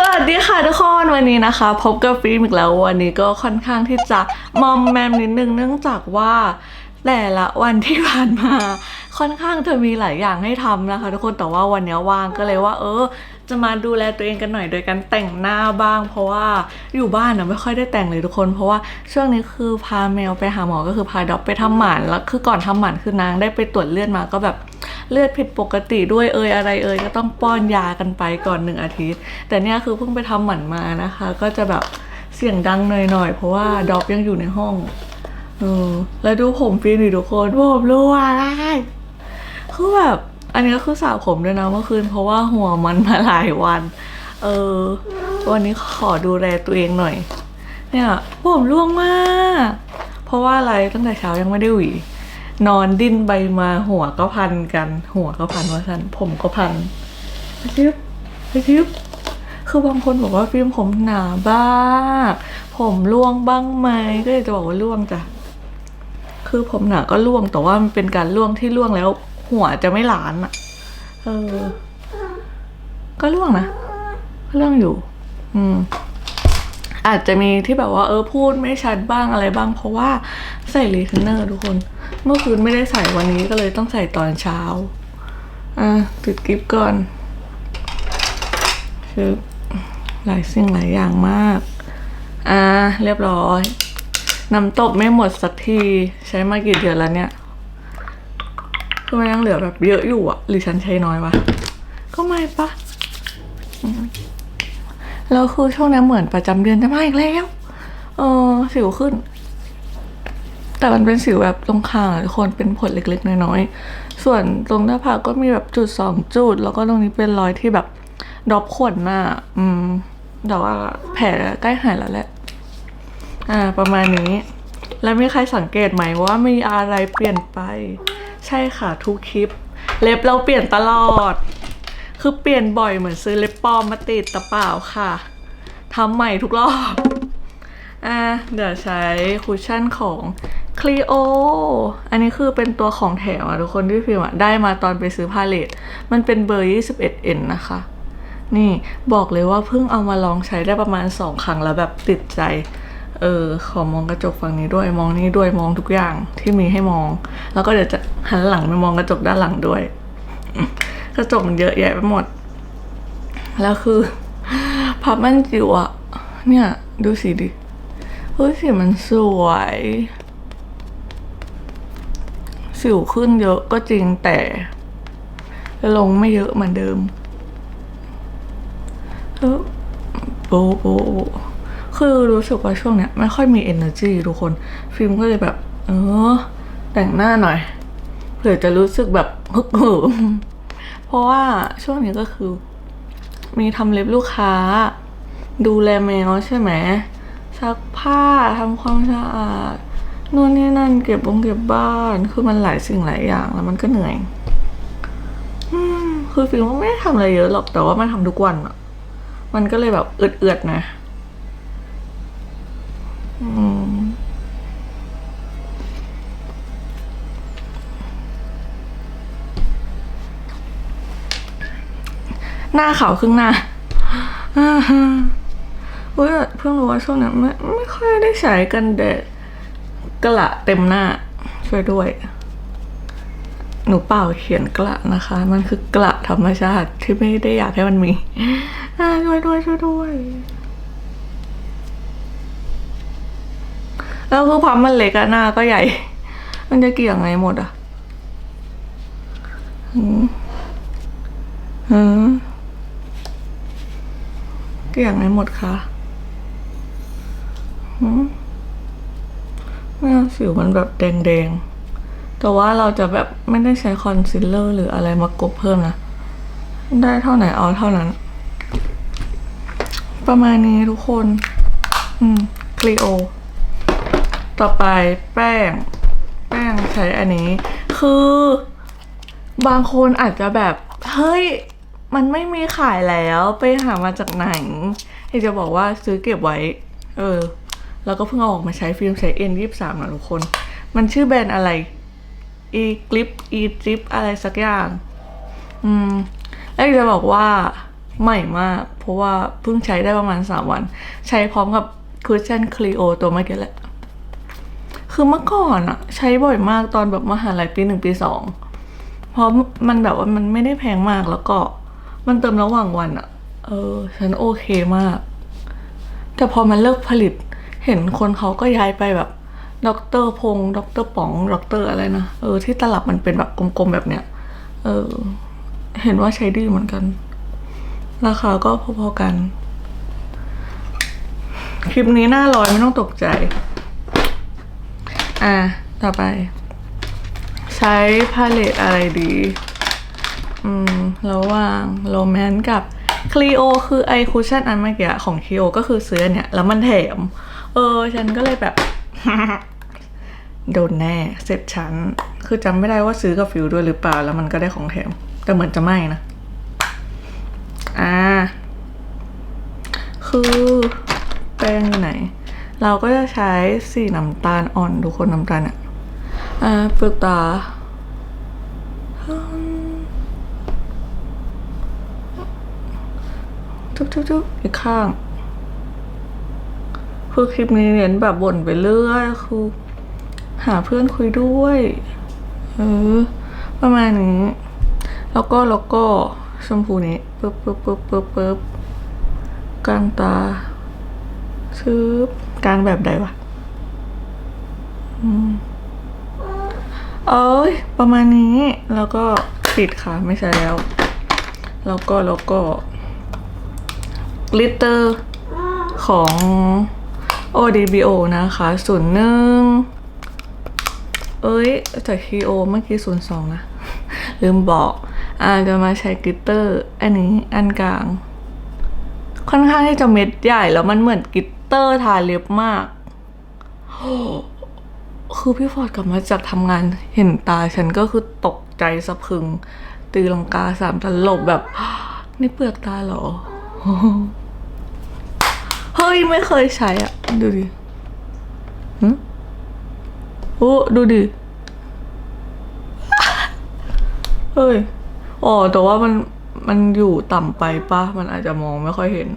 สวัสดีค่ะทุกคนวันนี้นะคะ พบกับฟิล์มอีกแล้ววันนี้ก็ค่อนข้างที่จะมอมแมมนิดนึงเนื่องจากว่าแต่ละวันที่ผ่านมาค่อนข้างจะมีหลายอย่างให้ทำนะคะ ทุกคนแต่ว่าวันนี้ว่างก็เลยว่า เออ จะมาดูแลตัวเองกันหน่อยโดยการแต่งหน้าบ้าง เพราะว่าอยู่บ้านนะไม่ค่อยได้แต่งเลยทุกคน เพราะว่าช่วงนี้คือพาแมวไปหาหมอก็คือพาด็อกไปทำหมันแล้วคือก่อนทำหมันคือนางได้ไปตรวจเลือดมาก็แบบ เลือดผิดปกติด้วยเอยอะไรเอยก็ต้องป้อนยากันไปก่อนหนึ่งอาทิตย์ แต่เนี่ยคือเพิ่งไปทำหมันมานะคะ ก็จะแบบเสียงดังหน่อยๆ เพราะว่าดอกยังอยู่ในห้องเออแล้วดูผมฟินดิทุกคนผมรู้อะไรคือแบบอันนี้ก็คือสระผมด้วยนะเมื่อคืน เพราะว่าหัวมันมาหลายวัน เออ วันนี้ขอดูแลตัวเองหน่อย เนี่ยผมร่วงมาก เพราะว่าอะไรตั้งแต่เช้ายังไม่ได้หวี นอนดิ้นไปมาหัวก็พันกัน หัวก็พันว่าสันผมก็พันไปชิบไปชิบคือบางคนบอกว่าฟิล์มผมหนาบ้างผมร่วงบ้างไหมก็อยากจะบอกว่าร่วงจ้ะคือผมหนาก็ร่วงแต่ว่ามันเป็นการร่วงที่ร่วงแล้ว หัวจะไม่หลานอะเออ ก็ร่วงนะก็ร่วงอยู่ อืม อาจจะมีที่แบบว่าเออพูดไม่ชัดบ้างอะไรบ้าง เพราะว่าใส่รีเทนเนอร์ทุกคน เมื่อคืนไม่ได้ใส่วันนี้ก็เลยต้องใส่ตอนเช้า อะติดกิฟก่อน คือหลายสิ่งหลายอย่างมาก อะเรียบร้อย น้ำตบไม่หมดสักที ใช้มากี่เดือนแล้วเนี่ยคือมันยังเหลือแบบเยอะอยู่อะหรือฉันใช้น้อยวะ ก็ไม่ปะ แล้วคือช่วงนี้เหมือนประจำเดือนจะมาอีกแล้ว เออสิวขึ้น แต่มันเป็นสิวแบบตรงคางทุกคนเป็นผดเล็กๆน้อยๆ ส่วนตรงหน้าผากก็มีแบบจุดสองจุด แล้วก็ตรงนี้เป็นรอยที่แบบดรอปขนหน้าอืม แต่ว่าแผลใกล้หายแล้วแหละ อ่า ประมาณนี้ แล้วมีใครสังเกตไหมว่ามีอะไรเปลี่ยนไป ใช่ค่ะทุกคลิป เล็บเราเปลี่ยนตลอด คือเปลี่ยนบ่อยเหมือนซื้อเล็บปลอมมาติดแต่เปล่าค่ะทำใหม่ทุกรอบ อะเดี๋ยวใช้คุชชั่นของ Clio อันนี้คือเป็นตัวของแถมอะทุกคนที่ฟิมอะได้มาตอนไปซื้อพาเลตมันเป็นเบอร์ 21N นะคะ นี่บอกเลยว่าเพิ่งเอามาลองใช้ได้ประมาณ 2 ครั้งแล้วแบบติดใจ เออ ขอมองกระจกฝั่งนี้ด้วย มองนี่ด้วย มองทุกอย่างที่มีให้มอง แล้วก็เดี๋ยวจะหันหลังไปมองกระจกด้านหลังด้วย กระจกมันเยอะแยะไปหมด แล้วคือพับมันจิ๋วอะเนี่ย ดูสีดิเฮ้ยสีมันสวย สิวขึ้นเยอะก็จริงแต่ลงไม่เยอะเหมือนเดิมเออโบะโบะโบะคือรู้สึกว่าช่วงเนี้ยไม่ค่อยมี energy ทุกคน ฟิล์มก็เลยแบบ เออ แต่งหน้าหน่อย เผื่อจะรู้สึกแบบฮึกเหิม เพราะว่าช่วงนี้ก็คือ มีทำเล็บลูกค้า ดูแลแมวใช่ไหมซักผ้าทำความสะอาดนู่นนี่นั่นเก็บบงเก็บบ้านคือมันหลายสิ่งหลายอย่างแล้วมันก็เหนื่อยคือฟิลว่าไม่ได้ทำอะไรเยอะหรอกแต่ว่ามันทำทุกวันอะมันก็เลยแบบเอือดๆนะ อืม หน้าขาวครึ่งหน้าอ่าฮะเฮ้ยเพิ่งรู้ว่าช่วงนั้นไม่ไม่ค่อยได้ใช้กันแดดกระเต็มหน้าช่วยด้วย หนูเปล่าเขียนกระนะคะ มันคือกระธรรมชาติที่ไม่ได้อยากให้มันมีช่วยด้วยช่วยด้วยแล้วคือพับมันเล็กอะหน้าก็ใหญ่ มันจะเกี่ยงไงหมดอะอืมอืม กี่ยงไหนหมดคะหืมไม่เอาสิวมันแบบแดงๆ แต่ว่าเราจะแบบไม่ได้ใช้คอนซีลเลอร์หรืออะไรมากบเพิ่มนะ ได้เท่าไหนเอาเท่านั้น ประมาณนี้ทุกคน อืมคลีโอ ต่อไปแป้ง แป้งใช้อันนี้ คือบางคนอาจจะแบบ เฮ้ย มันไม่มีขายแล้วไปหามาจากไหนอยากจะบอกว่าซื้อเก็บไว้ เออ แล้วก็เพิ่งเอาออกมาใช้ฟิล์มใช้ N ยี่สามนะทุกคน มันชื่อแบรนด์อะไร e clip e drip อะไรสักอย่าง อืม แล้วอยากจะบอกว่าใหม่มาก เพราะว่าเพิ่งใช้ได้ประมาณ3วัน ใช้พร้อมกับคุชชั่นคลีโอตัวเมื่อกี้แหละ คือเมื่อก่อนอะใช้บ่อยมากตอนแบบมหาลัยปีหนึ่งปีสอง เพราะมันแบบว่ามันไม่ได้แพงมากแล้วก็ มันเติมระหว่างวันอะเออ ฉันโอเคมาก แต่พอมันเลิกผลิต เห็นคนเขาก็ย้ายไปแบบด็อกเตอร์พงษ์ด็อกเตอร์ป๋องด็อกเตอร์อะไรนะ เออ ที่ตลับมันเป็นแบบกลมๆแบบเนี้ย เออ เห็นว่าใช้ดีเหมือนกัน ราคาก็พอๆกัน คลิปนี้หน้ารอยไม่ต้องตกใจ อะ ต่อไป ใช้พาเลตอะไรดี อืมระหว่างโรแมนกับคลีโอคือไอคูชั่นอันเมื่อกี้ของคลีโอก็คือซื้อเนี่ย แล้วมันแถม เออ ฉันก็เลยแบบ โดนแน่ เสร็จฉัน คือจำไม่ได้ว่าซื้อกับฟิวด้วยหรือเปล่า แล้วมันก็ได้ของแถม แต่เหมือนจะไม่นะ อ่า คือแป้งอยู่ไหน เราก็จะใช้สีน้ำตาลอ่อนทุกคนน้ำตาลอะ อ่าเปลือกตา ทุบๆๆอีกข้าง คือคลิปนี้เน้นแบบบ่นไปเรื่อยคือ หาเพื่อนคุยด้วยเออประมาณนี้แล้วก็แล้วก็ชมพูนี้ปึ๊บปึ๊บปึ๊บปึ๊บปึ๊บกลางตาชืบกลางแบบใดวะอืมเอ้ยประมาณนี้แล้วก็ปิดค่ะไม่ใช่แล้ว แล้วก็แล้วก็ ลิตเตอร์ของ ODBO นะคะศูนย์หนึ่งเอ้ยแต่ KO เมื่อกี้ศูนย์สองนะ ลืมบอกอ่าจะมาใช้กลิตเตอร์อันนี้อันกลาง ค่อนข้างที่จะเม็ดใหญ่แล้วมันเหมือนกลิตเตอร์ทาเล็บมากคือพี่ฟอร์ดกลับมาจากทำงานเห็นตาฉันก็คือตกใจสะพึง ตีลังกาสามตลบแบบ นี่เปลือกตาเหรอ เฮ้ยไม่เคยใช้อะ ดูดิหึโอ้ดูดิ เฮ้ยอ๋อแต่ว่ามันมันอยู่ต่ำไปปะมันอาจจะมองไม่ค่อยเห็น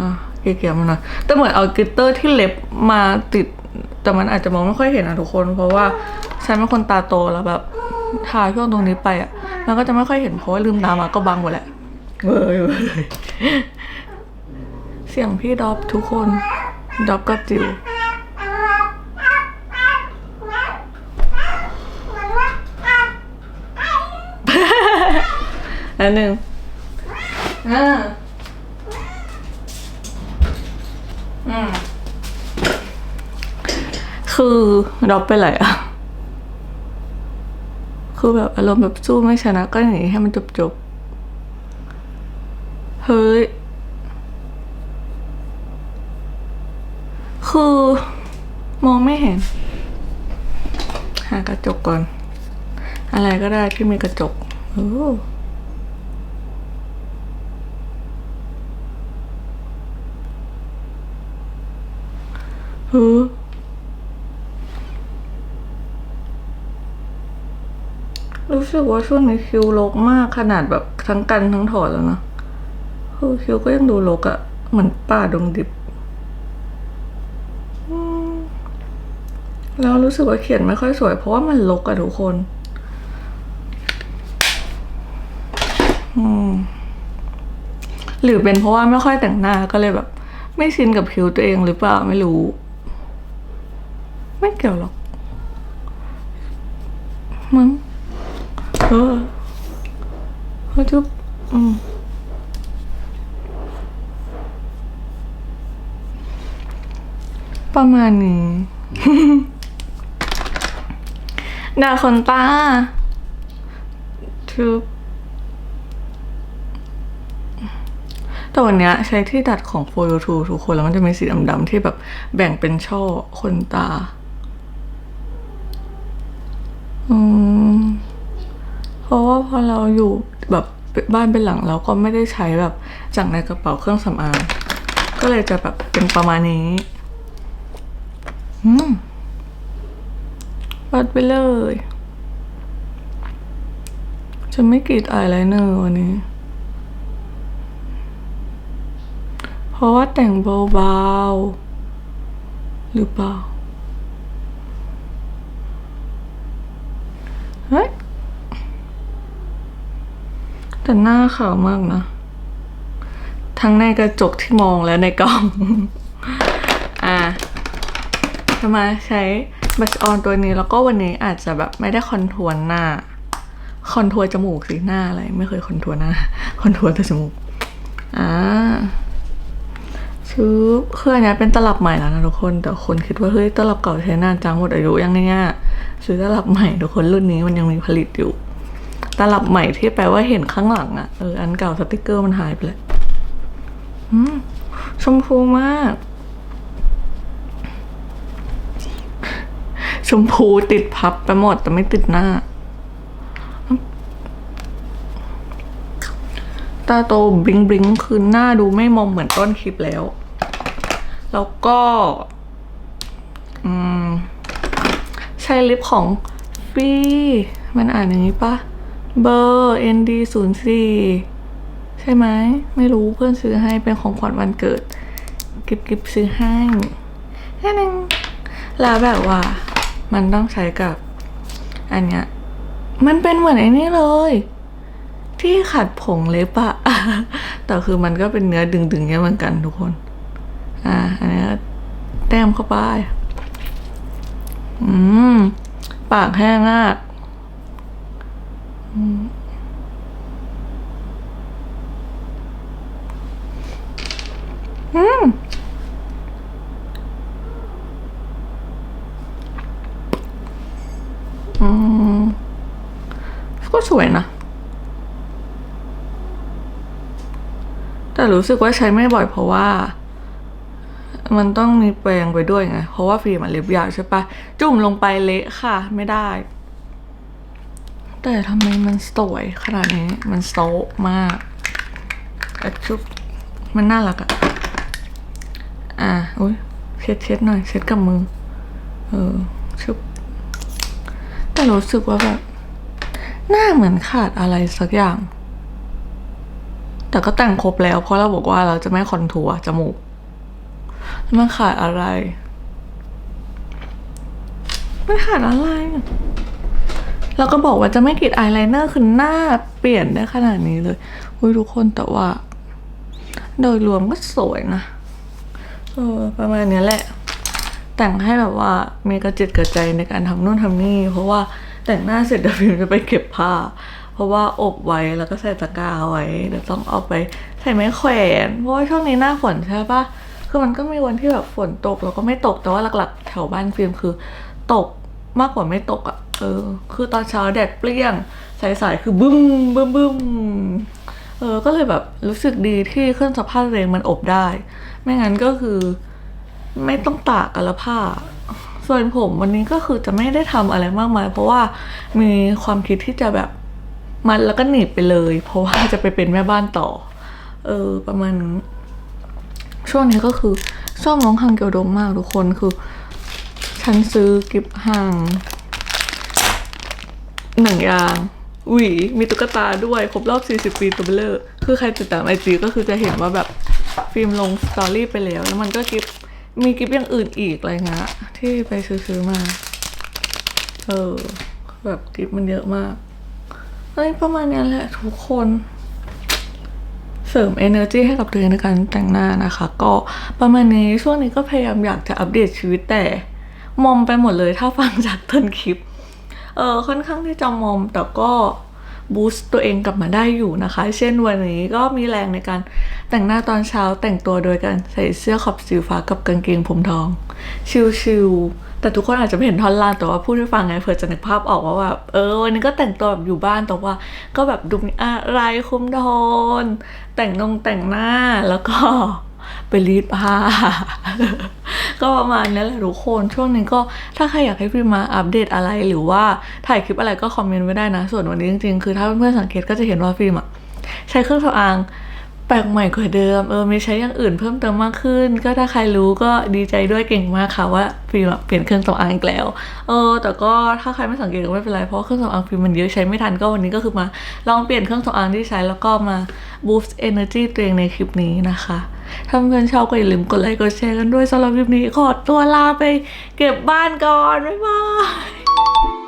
อะเกี่ยๆมันหน่อยแต่เหมือนเอากลิตเตอร์ที่เล็บมาติด แต่มันอาจจะมองไม่ค่อยเห็นอะทุกคน เพราะว่าฉันเป็นคนตาโตแล้วแบบทาช่วงตรงนี้ไปอะมันก็จะไม่ค่อยเห็นเพราะว่าลืมตามาก็บังหมดแหละเว้ย สียงพี่ดอปทุกคนดอปกับจิวอันหนึ่งอ่าอืมคือดรอปไปไหนอะคือแบบอารมณ์แบบสู้ไม่ชนะก็หนีให้มันจบจบๆเฮ้ย คือ มองไม่เห็น หา ก่อน อะไรก็ได้ที่มีกระจกโอ้ฮือรู้สึกว่าช่วงนี้คิวลกมากขนาดแบบทั้งกันทั้งถอดแล้วนะคือคิวก็ยังดูลกอะเหมือนป่าดงดิบ รู้สึกว่าเขียนไม่ค่อยสวย เพราะว่ามันลกอะทุกคนอืมหรือเป็นเพราะว่าไม่ค่อยแต่งหน้าก็เลยแบบ ไม่ชินกับคิวตัวเองหรือเปล่าไม่รู้ ไม่เกี่ยวหรอกมึงเออเออจุ๊บอืมประมาณนี้ ดาขนตาชุบแต่วันเนี้ยใช้ที่ดัดของ f o r 2ทุกคนแล้วมันจะมีสีดำๆที่แบบแบ่งเป็นช่อขนตา อืม เพราะว่าพอเราอยู่แบบบ้านเป็นหลังเราก็ไม่ได้ใช้แบบจากในกระเป๋าเครื่องสำอาง ก็เลยจะแบบเป็นประมาณนี้ อืม วัดไปเลย จะไม่กรีดอายไลเนอร์วันนี้ เพราะว่าแต่งเบาๆ หรือเปล่า เฮ้ย แต่หน้าขาวมากนะ ทั้งในกระจกที่มองและในกล้อง อะทำไมใช้ บัชออนตัวนี้แล้วก็วันนี้อาจจะแบบไม่ได้คอนทัวร์หน้า คอนทัวร์จมูกสิหน้าอะไร ไม่เคยคอนทัวร์หน้า คอนทัวร์แต่จมูกอ่าชื่อคืออันนี้เป็นตลับใหม่แล้วนะทุกคน แต่คนคิดว่าเฮ้ยตลับเก่าใช้นานจังหมดอายุยังเนี่ยซื้อตลับใหม่ทุกคนรุ่นนี้มันยังมีผลิตอยู่ ตลับใหม่ที่แปลว่าเห็นข้างหลังอะเอออันเก่าสติกเกอร์มันหายไปแล้วอืมชมพูมาก ชมพูติดพับไปหมดแต่ไม่ติดหน้า ตาโตบลิงบลิงคือหน้าดูไม่มอมเหมือนต้นคลิปแล้ว แล้วก็อืมใช้ลิปของฟีมันอ่านอย่างนี้ปะเบอร์ ND 0 4ใช่ไหม ไม่รู้เพื่อนซื้อให้เป็นของขวัญวันเกิด กิบกิบซื้อให้แค่นึงแล้วแบบว่า มันต้องใช้กับ อันเนี้ย มันเป็นเหมือนไอ้นี่เลย ที่ขัดผงเล็บอะแต่คือมันก็เป็นเนื้อดึงๆเนี้ยเหมือนกันทุกคน อ่า อันนี้แต้มเข้าไปอืม ปากแห้งมากอืมอืม อืมก็สวยนะ แต่รู้สึกว่าใช้ไม่บ่อยเพราะว่า มันต้องมีแปรงไปด้วยไง เพราะว่าฟิล์มมันเล็บยาวใช่ปะจุ่มลงไปเละค่ะ ไม่ได้ แต่ทำไมมันสวยขนาดนี้มันโซมากอะชุบมันน่ารักอะอะอุ้ยเช็ดเช็ดหน่อย เช็ดกับมือ เออชุบ รู้สึกว่าแบบหน้าเหมือนขาดอะไรสักอย่าง แต่ก็แต่งครบแล้ว เพราะเราบอกว่าเราจะไม่คอนทัวร์จมูกมันขาดอะไร มันขาดอะไรอะแล้วก็บอกว่าจะไม่กรีดอายไลเนอร์คือหน้าเปลี่ยนได้ขนาดนี้เลยอุ้ยทุกคนแต่ว่า โดยรวมก็สวยนะ เออ ประมาณนี้แหละ แต่งให้แบบว่ามีกระจิตกระใจในการทำนู่นทำนี่ เพราะว่าแต่งหน้าเสร็จเดี๋ยวพิมจะไปเก็บผ้า เพราะว่าอบไว้แล้วก็ใส่ตะกร้าไว้ เดี๋ยวต้องเอาไปใส่ไม้แขวน เพราะว่าช่วงนี้หน้าฝนใช่ปะคือมันก็มีวันที่แบบฝนตกแล้วก็ไม่ตกแต่ว่าหลักๆ แถวบ้านฟิล์มคือ ตกมากกว่าไม่ตกอะ่ะเออ คือตอนเช้าแดดเปรี้ยงสายๆคือบึ้มบึ้มบึ้มเออก็เลยแบบรู้สึกดีที่เครื่องซักผ้าตัวเองมันอบได้ ไม่งั้นก็คือ ไม่ต้องตากกันละผ้า ส่วนผมวันนี้ก็คือจะไม่ได้ทำอะไรมากมาย เพราะว่ามีความคิดที่จะแบบมัดแล้วก็หนีบไปเลย เพราะว่าจะไปเป็นแม่บ้านต่อ เออ ประมาณนี้ช่วงนี้ก็คือชอบน้องฮังเกียวดงมากทุกคนคือ ฉันซื้อกิฟต์ฮังหนังยางหวีมีตุ๊กตาด้วย ครบรอบ 40 ปีตัวเบลเลอร์ คือใครติดตามไอจีก็คือจะเห็นว่าแบบฟิล์มลงสตอรี่ไปแล้ว แล้วมันก็กิฟต์ มีกิฟต์อย่างอื่นอีกอะไรเงี้ยที่ไปซื้อมา เออ แบบกิฟต์มันเยอะมากเฮ้ยประมาณนี้แหละ ทุกคน เสริม energy ให้กับตัวเองในการแต่งหน้านะคะ ก็ประมาณนี้ช่วงนี้ก็พยายามอยากจะอัปเดตชีวิตแต่ มอมไปหมดเลยถ้าฟังจากต้นคลิป เออค่อนข้างที่จะมอมแต่ก็ บูสต์ตัวเองกลับมาได้อยู่นะคะ เช่นวันนี้ก็มีแรงในการแต่งหน้าตอนเช้าแต่งตัวโดยการใส่เสื้อขอบสีฟ้ากับกางเกงผมทอง ชิลๆแต่ทุกคนอาจจะไม่เห็นท่อนล่างแต่ว่าพูดให้ฟังไงเผื่อจะนึกภาพออกว่าแบบเออวันนี้ก็แต่งตัวแบบอยู่บ้านแต่ว่า ก็แบบดูมีอะไรคุ้มโทนแต่งนงแต่งหน้าแล้วก็ ไปรีดผ้า ก็ประมาณนี้แหละทุกคนช่วงนี้ก็ถ้าใครอยากให้พิมมาอัปเดตอะไรหรือว่าถ่ายคลิปอะไรก็คอมเมนต์ไว้ได้นะ ส่วนวันนี้จริงๆ คือถ้าเพื่อนๆสังเกตก็จะเห็นว่าฟิล์มอะใช้เครื่องสำอางแปลกใหม่กว่าเดิมเออมีใช้อย่างอื่นเพิ่มเติมมากขึ้น ก็ถ้าใครรู้ก็ดีใจด้วยเก่งมากค่ะว่าฟิล์มเปลี่ยนเครื่องสำอางอีกแล้วเออแต่ก็ถ้าใครไม่สังเกตก็ไม่เป็นไรเพราะเครื่องสำอางฟิล์มมันเยอะใช้ไม่ทันก็วันนี้ก็คือมาลองเปลี่ยนเครื่องสำอางที่ใช้แล้วก็มา boost energy ตัวเองในคลิปนี้นะคะ ถ้าเพื่อนชอบก็อย่าลืมกดไลค์กดแชร์กันด้วยสำหรับคลิปนี้ขอตัวลาไปเก็บบ้านก่อน บ๊ายบาย